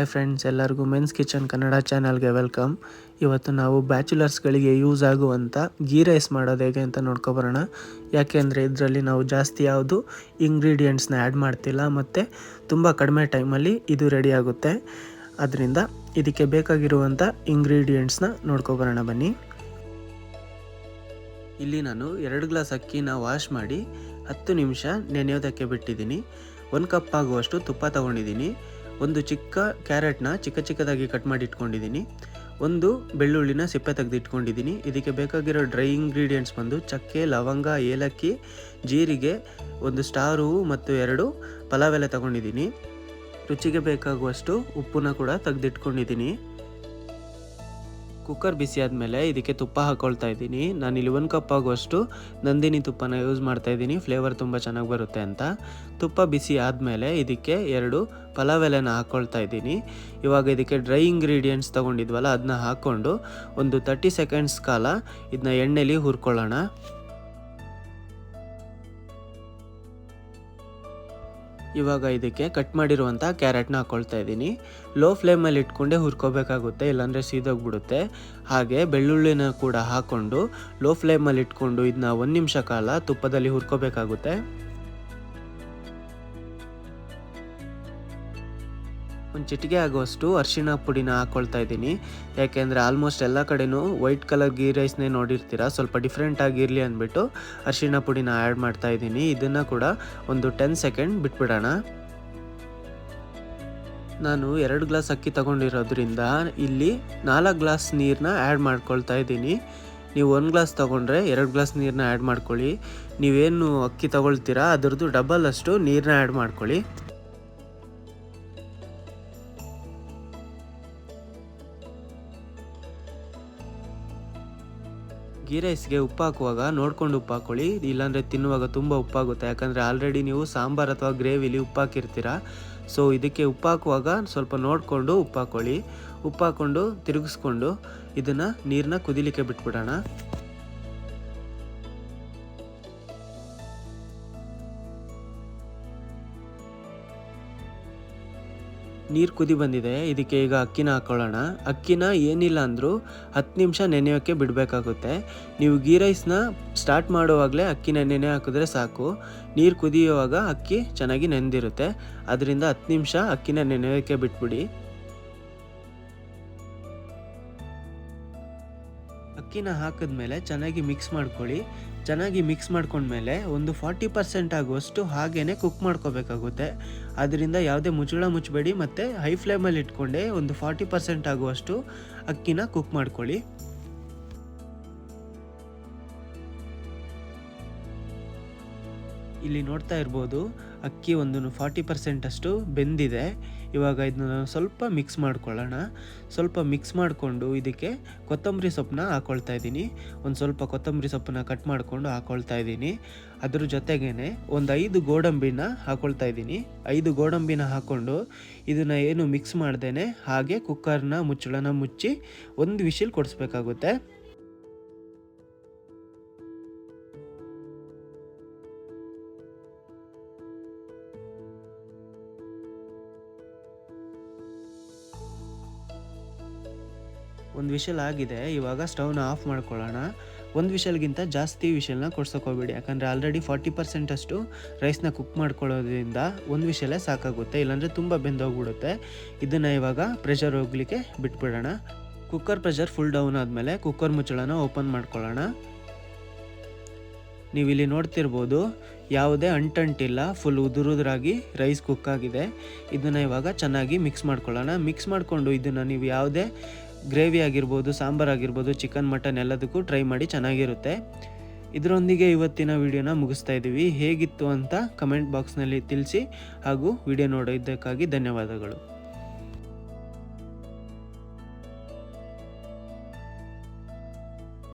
Hi friends ಎಲ್ಲರಿಗೂ men's kitchen Kannada ಚಾನಲ್ಗೆ welcome ಇವತ್ತು ನಾವು ಬ್ಯಾಚುಲರ್ಸ್ಗಳಿಗೆ ಯೂಸ್ ಆಗುವಂಥ ಗೀ ರೈಸ್ ಮಾಡೋದು ಹೇಗೆ ಅಂತ ನೋಡ್ಕೊಬರೋಣ ಯಾಕೆಂದರೆ ಇದರಲ್ಲಿ ನಾವು ಜಾಸ್ತಿ ಯಾವುದು ಇಂಗ್ರೀಡಿಯೆಂಟ್ಸ್ನ ಆ್ಯಡ್ ಮಾಡ್ತಿಲ್ಲ, ಮತ್ತು ತುಂಬ ಕಡಿಮೆ ಟೈಮಲ್ಲಿ ಇದು ರೆಡಿ ಆಗುತ್ತೆ. ಅದರಿಂದ ಇದಕ್ಕೆ ಬೇಕಾಗಿರುವಂಥ ಇಂಗ್ರೀಡಿಯೆಂಟ್ಸ್ನ ನೋಡ್ಕೊಬರೋಣ ಬನ್ನಿ. ಇಲ್ಲಿ ನಾನು ಎರಡು ಗ್ಲಾಸ್ ಅಕ್ಕಿನ ವಾಶ್ ಮಾಡಿ ಹತ್ತು ನಿಮಿಷ ನೆನೆಯೋದಕ್ಕೆ ಬಿಟ್ಟಿದ್ದೀನಿ. ಒಂದು ಕಪ್ ಆಗುವಷ್ಟು ತುಪ್ಪ ತಗೊಂಡಿದ್ದೀನಿ. ಒಂದು ಚಿಕ್ಕ ಕ್ಯಾರೆಟ್ನ ಚಿಕ್ಕ ಚಿಕ್ಕದಾಗಿ ಕಟ್ ಮಾಡಿ ಇಟ್ಕೊಂಡಿದ್ದೀನಿ. ಒಂದು ಬೆಳ್ಳುಳ್ಳಿನ ಸಿಪ್ಪೆ ತೆಗೆದು ಇಟ್ಕೊಂಡಿದ್ದೀನಿ. ಇದಕ್ಕೆ ಬೇಕಾಗಿರೋ ಡ್ರೈ ಇಂಗ್ರೀಡಿಯೆಂಟ್ಸ್ ಬಂದು ಚಕ್ಕೆ, ಲವಂಗ, ಏಲಕ್ಕಿ, ಜೀರಿಗೆ, ಒಂದು ಸ್ಟಾರ್ ಮತ್ತು ಎರಡು ಪಲಾವ್ ಎಲೆ ತಗೊಂಡಿದ್ದೀನಿ. ರುಚಿಗೆ ಬೇಕಾಗುವಷ್ಟು ಉಪ್ಪನ್ನ ಕೂಡ ತೆಗೆದಿಟ್ಕೊಂಡಿದ್ದೀನಿ. ಕುಕ್ಕರ್ ಬಿಸಿ ಆದಮೇಲೆ ಇದಕ್ಕೆ ತುಪ್ಪ ಹಾಕ್ಕೊಳ್ತಾ ಇದ್ದೀನಿ. ನಾನು ಇಲ್ಲಿ ಒಂದು ಕಪ್ ಆಗುವಷ್ಟು ನಂದಿನಿ ತುಪ್ಪನ ಯೂಸ್ ಮಾಡ್ತಾ ಇದ್ದೀನಿ. ಫ್ಲೇವರ್ ತುಂಬ ಚೆನ್ನಾಗಿ ಬರುತ್ತೆ ಅಂತ. ತುಪ್ಪ ಬಿಸಿ ಆದಮೇಲೆ ಇದಕ್ಕೆ ಎರಡು ಪಲಾವ್ ಎಲೆನ ಹಾಕ್ಕೊಳ್ತಾ ಇದ್ದೀನಿ. ಇವಾಗ ಇದಕ್ಕೆ ಡ್ರೈ ಇಂಗ್ರೀಡಿಯೆಂಟ್ಸ್ ತೊಗೊಂಡಿದ್ವಲ್ಲ ಅದನ್ನ ಹಾಕ್ಕೊಂಡು ಒಂದು ತರ್ಟಿ ಸೆಕೆಂಡ್ಸ್ ಕಾಲ ಇದನ್ನ ಎಣ್ಣೆಲಿ ಹುರ್ಕೊಳ್ಳೋಣ. ಇವಾಗ ಇದಕ್ಕೆ ಕಟ್ ಮಾಡಿರುವಂಥ ಕ್ಯಾರೆಟ್ನ ಹಾಕ್ಕೊಳ್ತಾ ಇದ್ದೀನಿ. ಲೋ ಫ್ಲೇಮಲ್ಲಿ ಇಟ್ಕೊಂಡೆ ಹುರ್ಕೋಬೇಕಾಗುತ್ತೆ, ಇಲ್ಲಾಂದರೆ ಸೀದೋಗ್ಬಿಡುತ್ತೆ. ಹಾಗೆ ಬೆಳ್ಳುಳ್ಳಿನ ಕೂಡ ಹಾಕ್ಕೊಂಡು ಲೋ ಫ್ಲೇಮಲ್ಲಿ ಇಟ್ಕೊಂಡು ಇದನ್ನ ಒಂದು ನಿಮಿಷ ಕಾಲ ತುಪ್ಪದಲ್ಲಿ ಹುರ್ಕೋಬೇಕಾಗುತ್ತೆ. ಒಂದು ಚಿಟಿಕೆ ಆಗುವಷ್ಟು ಅರಿಶಿಣ ಪುಡಿನ ಹಾಕ್ಕೊಳ್ತಾ ಇದ್ದೀನಿ. ಯಾಕೆಂದರೆ ಆಲ್ಮೋಸ್ಟ್ ಎಲ್ಲ ಕಡೆನೂ ವೈಟ್ ಕಲರ್ ಗೀ ರೈಸ್ನೇ ನೋಡಿರ್ತೀರ, ಸ್ವಲ್ಪ ಡಿಫ್ರೆಂಟ್ ಆಗಿರಲಿ ಅಂದ್ಬಿಟ್ಟು ಅರಿಶಿಣ ಪುಡಿನ ಆ್ಯಡ್ ಮಾಡ್ತಾ ಇದ್ದೀನಿ. ಇದನ್ನು ಕೂಡ ಒಂದು ಟೆನ್ ಸೆಕೆಂಡ್ ಬಿಟ್ಬಿಡೋಣ. ನಾನು ಎರಡು ಗ್ಲಾಸ್ ಅಕ್ಕಿ ತಗೊಂಡಿರೋದ್ರಿಂದ ಇಲ್ಲಿ ನಾಲ್ಕು ಗ್ಲಾಸ್ ನೀರನ್ನ ಆ್ಯಡ್ ಮಾಡ್ಕೊಳ್ತಾ ಇದ್ದೀನಿ. ನೀವು ಒಂದು ಗ್ಲಾಸ್ ತೊಗೊಂಡ್ರೆ ಎರಡು ಗ್ಲಾಸ್ ನೀರನ್ನ ಆ್ಯಡ್ ಮಾಡ್ಕೊಳ್ಳಿ. ನೀವೇನು ಅಕ್ಕಿ ತೊಗೊಳ್ತೀರಾ, ಅದರದ್ದು ಡಬಲ್ ಅಷ್ಟು ನೀರನ್ನ ಆ್ಯಡ್ ಮಾಡ್ಕೊಳ್ಳಿ. ಗೀ ರೈಸ್ಗೆ ಉಪ್ಪು ಹಾಕುವಾಗ ನೋಡ್ಕೊಂಡು ಉಪ್ಪು ಹಾಕೊಳ್ಳಿ ಇಲ್ಲಾಂದರೆ ತಿನ್ನುವಾಗ ತುಂಬ ಉಪ್ಪಾಗುತ್ತೆ. ಯಾಕಂದರೆ ಆಲ್ರೆಡಿ ನೀವು ಸಾಂಬಾರು ಅಥವಾ ಗ್ರೇವಿಲಿ ಉಪ್ಪು ಹಾಕಿರ್ತೀರ ಸೊ ಇದಕ್ಕೆ ಉಪ್ಪು ಹಾಕುವಾಗ ಸ್ವಲ್ಪ ನೋಡಿಕೊಂಡು ಉಪ್ಪು ಹಾಕ್ಕೊಳ್ಳಿ ಉಪ್ಪು ಹಾಕ್ಕೊಂಡು ತಿರುಗಿಸ್ಕೊಂಡು ಇದನ್ನು ನೀರನ್ನ ಕುದಿಲಿಕ್ಕೆ ಬಿಟ್ಬಿಡೋಣ. ನೀರು ಕುದಿ ಬಂದಿದೆ. ಇದಕ್ಕೆ ಈಗ ಅಕ್ಕಿನ ಹಾಕ್ಕೊಳ್ಳೋಣ ಅಕ್ಕಿನ ಏನಿಲ್ಲ ಅಂದರೂ ಹತ್ತು ನಿಮಿಷ ನೆನೆಯೋಕ್ಕೆ ಬಿಡಬೇಕಾಗುತ್ತೆ. ನೀವು ಗೀ ರೈಸ್ನ ಸ್ಟಾರ್ಟ್ ಮಾಡುವಾಗಲೇ ಅಕ್ಕಿನ ನೆನೆ ಹಾಕಿದ್ರೆ ಸಾಕು. ನೀರು ಕುದಿಯುವಾಗ ಅಕ್ಕಿ ಚೆನ್ನಾಗಿ ನೆಂದಿರುತ್ತೆ. ಅದರಿಂದ ಹತ್ತು ನಿಮಿಷ ಅಕ್ಕಿನ ನೆನೆಯೋಕ್ಕೆ ಬಿಟ್ಬಿಡಿ. ಅಕ್ಕಿನ ಹಾಕಿದ್ಮೇಲೆ ಚೆನ್ನಾಗಿ ಮಿಕ್ಸ್ ಮಾಡ್ಕೊಳ್ಳಿ. ಚೆನ್ನಾಗಿ ಮಿಕ್ಸ್ ಮಾಡ್ಕೊಂಡ್ಮೇಲೆ ಒಂದು ಫಾರ್ಟಿ ಪರ್ಸೆಂಟ್ ಆಗುವಷ್ಟು ಹಾಗೇ ಕುಕ್ ಮಾಡ್ಕೋಬೇಕಾಗುತ್ತೆ. ಅದರಿಂದ ಯಾವುದೇ ಮುಚ್ಚಳ ಮುಚ್ಚಬೇಡಿ ಮತ್ತು ಹೈ ಫ್ಲೇಮಲ್ಲಿ ಇಟ್ಕೊಂಡೆ ಒಂದು ಫಾರ್ಟಿ ಪರ್ಸೆಂಟ್ ಆಗುವಷ್ಟು ಅಕ್ಕಿನ ಕುಕ್ ಮಾಡ್ಕೊಳ್ಳಿ. ಇಲ್ಲಿ ನೋಡ್ತಾ ಇರ್ಬೋದು, ಅಕ್ಕಿ ಒಂದು ಫಾರ್ಟಿ ಪರ್ಸೆಂಟಷ್ಟು ಬೆಂದಿದೆ. ಇವಾಗ ಇದನ್ನ ಸ್ವಲ್ಪ ಮಿಕ್ಸ್ ಮಾಡ್ಕೊಳ್ಳೋಣ. ಸ್ವಲ್ಪ ಮಿಕ್ಸ್ ಮಾಡಿಕೊಂಡು ಇದಕ್ಕೆ ಕೊತ್ತಂಬರಿ ಸೊಪ್ಪನ್ನ ಹಾಕ್ಕೊಳ್ತಾ ಇದ್ದೀನಿ. ಒಂದು ಸ್ವಲ್ಪ ಕೊತ್ತಂಬರಿ ಸೊಪ್ಪನ್ನ ಕಟ್ ಮಾಡಿಕೊಂಡು ಹಾಕೊಳ್ತಾ ಇದ್ದೀನಿ. ಅದ್ರ ಜೊತೆಗೇ ಒಂದು ಐದು ಗೋಡಂಬಿನ ಹಾಕ್ಕೊಳ್ತಾ ಇದ್ದೀನಿ. ಐದು ಗೋಡಂಬಿನ ಹಾಕ್ಕೊಂಡು ಇದನ್ನು ಏನು ಮಿಕ್ಸ್ ಮಾಡ್ದೇ ಹಾಗೆ ಕುಕ್ಕರ್ನ ಮುಚ್ಚಳನ ಮುಚ್ಚಿ ಒಂದು ವಿಶಿಲ್ ಕೊಡಿಸ್ಬೇಕಾಗುತ್ತೆ. ಒಂದು ವಿಷಲ್ ಆಗಿದೆ, ಇವಾಗ ಸ್ಟವ್ನ ಆಫ್ ಮಾಡ್ಕೊಳ್ಳೋಣ. ಒಂದು ವಿಷಲ್ಗಿಂತ ಜಾಸ್ತಿ ವಿಷಲ್ನ ಹೋಗ್ಬೇಡಿ. ಯಾಕಂದರೆ ಆಲ್ರೆಡಿ ಫಾರ್ಟಿ ಪರ್ಸೆಂಟಷ್ಟು ರೈಸ್ನ ಕುಕ್ ಮಾಡ್ಕೊಳ್ಳೋದ್ರಿಂದ ಒಂದು ವಿಷಲೇ ಸಾಕಾಗುತ್ತೆ. ಇಲ್ಲಾಂದರೆ ತುಂಬ ಬೆಂದೋಗ್ಬಿಡುತ್ತೆ. ಇದನ್ನು ಇವಾಗ ಪ್ರೆಷರ್ ಹೋಗಲಿಕ್ಕೆ ಬಿಟ್ಬಿಡೋಣ. ಕುಕ್ಕರ್ ಪ್ರೆಷರ್ ಫುಲ್ ಡೌನ್ ಆದಮೇಲೆ ಕುಕ್ಕರ್ ಮುಚ್ಚಳನ ಓಪನ್ ಮಾಡ್ಕೊಳ್ಳೋಣ. ನೀವು ಇಲ್ಲಿ ನೋಡ್ತಿರ್ಬೋದು, ಯಾವುದೇ ಅಂಟಂಟಿಲ್ಲ ಫುಲ್ ಉದುರುದ್ರಾಗಿ ರೈಸ್ ಕುಕ್ ಆಗಿದೆ. ಇದನ್ನು ಇವಾಗ ಚೆನ್ನಾಗಿ ಮಿಕ್ಸ್ ಮಾಡ್ಕೊಳ್ಳೋಣ. ಮಿಕ್ಸ್ ಮಾಡಿಕೊಂಡು ಇದನ್ನು ನೀವು ಯಾವುದೇ ಗ್ರೇವಿ ಆಗಿರ್ಬೋದು, ಸಾಂಬಾರು ಆಗಿರ್ಬೋದು, ಚಿಕನ್, ಮಟನ್ ಎಲ್ಲದಕ್ಕೂ ಟ್ರೈ ಮಾಡಿ ಚೆನ್ನಾಗಿರುತ್ತೆ. ಇದರೊಂದಿಗೆ ಇವತ್ತಿನ ವಿಡಿಯೋನ ಮುಗಿಸ್ತಾ ಇದ್ದೀವಿ. ಹೇಗಿತ್ತು ಅಂತ ಕಮೆಂಟ್ ಬಾಕ್ಸ್ನಲ್ಲಿ ತಿಳಿಸಿ ಹಾಗೂ ವಿಡಿಯೋ ನೋಡೋದಕ್ಕಾಗಿ ಧನ್ಯವಾದಗಳು.